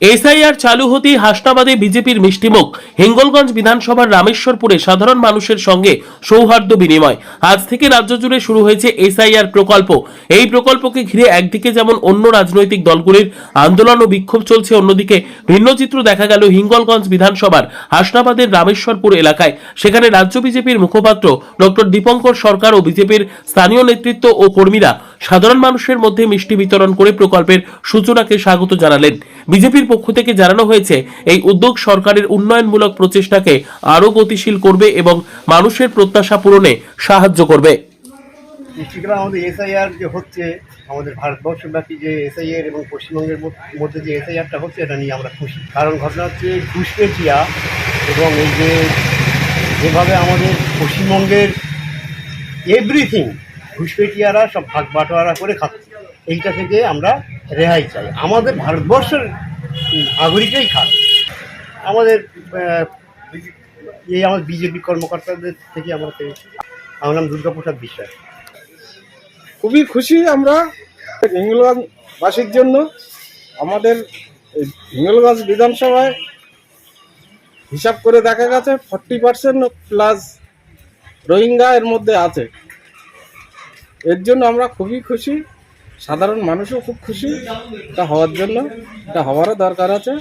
SIR চালু হতেই হাসনাবাদে বিজেপির মিষ্টিমুখ হিঙ্গলগঞ্জ বিধানসভার রামেশ্বরপুরে সাধারণ মানুষের সঙ্গে সৌহার্দ্য বিনিময়। আজ থেকে রাজ্য জুড়ে শুরু হয়েছে এসআইআর প্রকল্প। এই প্রকল্পকে ঘিরে একদিকে যেমন অন্য রাজনৈতিক দলগুলির আন্দোলন ও বিক্ষোভ চলছে, অন্যদিকে ভিন্ন চিত্র দেখা গেল হিঙ্গলগঞ্জ বিধানসভার হাসনাবাদের রামেশ্বরপুর এলাকায়। সেখানে রাজ্য বিজেপির মুখপাত্র ডক্টর দীপঙ্কর সরকার ও বিজেপির স্থানীয় নেতৃত্ব ও কর্মীরা সাধারণ মানুষের মধ্যে মিষ্টি বিতরণ করে প্রকল্পের সূচনাকে স্বাগত জানালেন। বিজেপির পক্ষ থেকে জানানো হয়েছে, এই উদ্যোগ সরকারের উন্নয়নমূলক প্রচেষ্টাকে আরও গতিশীল করবে এবং মানুষের প্রত্যাশা পূরণে সাহায্য করবে। আমাদের এসআইআর যে হচ্ছে, আমাদের ভারতবর্ষব্যাপী যে এসআইআর এবং পশ্চিমবঙ্গের মধ্যে যে এসআইআরটা হচ্ছে, এটা নিয়ে আমরা খুশি। কারণ ঘটনা হচ্ছে ঘুষপেটিয়া এবং এই যে, যেভাবে আমাদের পশ্চিমবঙ্গের এভরিথিং ঘুষপেটিয়ারা, সব ভাগ বাটোয়ারা করে খাচ্ছে এইটা থেকে আমরা রেহাই চাই। আমাদের ভারতবর্ষের নাগরিকই খাক। আমাদের এই আমাদের বিজেপি কর্মকর্তাদের থেকে আমরা পেয়েছি। আমার নাম দুর্গাপ্রসাদ বিশ্বাস। খুবই খুশি আমরা হিঙ্গলগঞ্জবাসীর জন্য। আমাদের হিঙ্গলগঞ্জ বিধানসভায় হিসাব করে দেখা গেছে ফর্টি পার্সেন্ট প্লাস রোহিঙ্গা এর মধ্যে আছে। এর জন্য আমরা খুবই খুশি। সাধারণ মানুষও খুব খুশি এটা হওয়ার জন্য। এটা হওয়ারও দরকার আছে।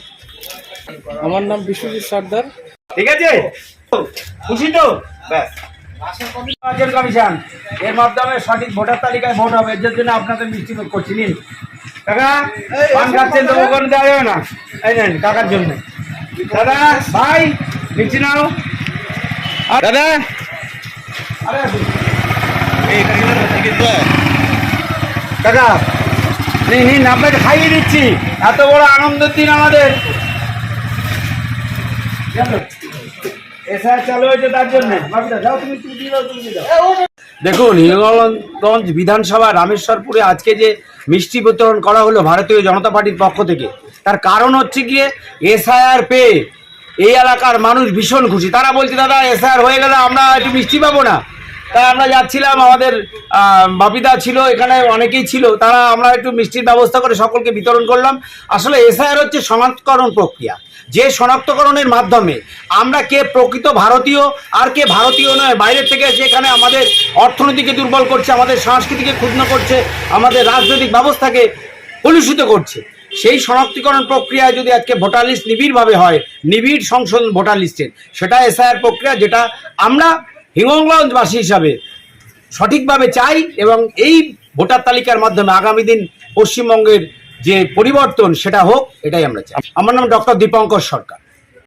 আমার নাম বিশ্বজিৎ সর্দার। ঠিক আছে? খুশি তো? ব্যাস। নির্বাচন কমিশন এর মাধ্যমে সঠিক ভোটার তালিকায় ভোট হবে। এর জন্য আপনাদের মিষ্টি মুখ করছি। নিন। কাকা পান খাচ্ছেন তো? কোনো দেওয়া যাবে না? এই নেন কাকার জন্য। দাদা ভাই মিষ্টি নাও। আর দাদা! আরে। কাকা নিন খাইয়ে দিচ্ছি। এত বড় আনন্দের দিন আমাদের। চালু হয়েছে তার জন্য। দেখুন হিঙ্গলগঞ্জ বিধানসভা রামেশ্বরপুরে আজকে যে মিষ্টি বিতরণ করা হলো ভারতীয় জনতা পার্টির পক্ষ থেকে, তার কারণ হচ্ছে গিয়ে এসআইআর পেয়ে এই এলাকার মানুষ ভীষণ খুশি। তারা বলছে, দাদা, এসআইআর হয়ে গেলে আমরা একটু মিষ্টি পাবো না? তাই আমরা যাচ্ছিলাম, আমাদের বাপিদা ছিল, এখানে অনেকেই ছিল, তারা আমরা একটু মিষ্টির ব্যবস্থা করে সকলকে বিতরণ করলাম। আসলে এসআইআর হচ্ছে শনাক্তকরণ প্রক্রিয়া। যে শনাক্তকরণের মাধ্যমে আমরা কে প্রকৃত ভারতীয় আর কে ভারতীয় নয়, বাইরের থেকে এসে এখানে আমাদের অর্থনীতিকে দুর্বল করছে, আমাদের সংস্কৃতিকে ক্ষুণ্ণ করছে, আমাদের রাজনৈতিক ব্যবস্থাকে কলুষিত করছে। সেই শনাক্তিকরণ প্রক্রিয়ায় যদি আজকে ভোটার লিস্ট নিবিড়ভাবে হয়, নিবিড় সংশোধন ভোটার লিস্টের, সেটা এসআইআর প্রক্রিয়া, যেটা আমরা হিঙ্গলগঞ্জবাসী হিসাবে সঠিকভাবে চাই এবং এই ভোটার তালিকার মাধ্যমে আগামী দিন পশ্চিমবঙ্গের যে পরিবর্তন সেটা হোক, এটাই আমরা চাই। আমার নাম ডক্টর দীপঙ্কর সরকার।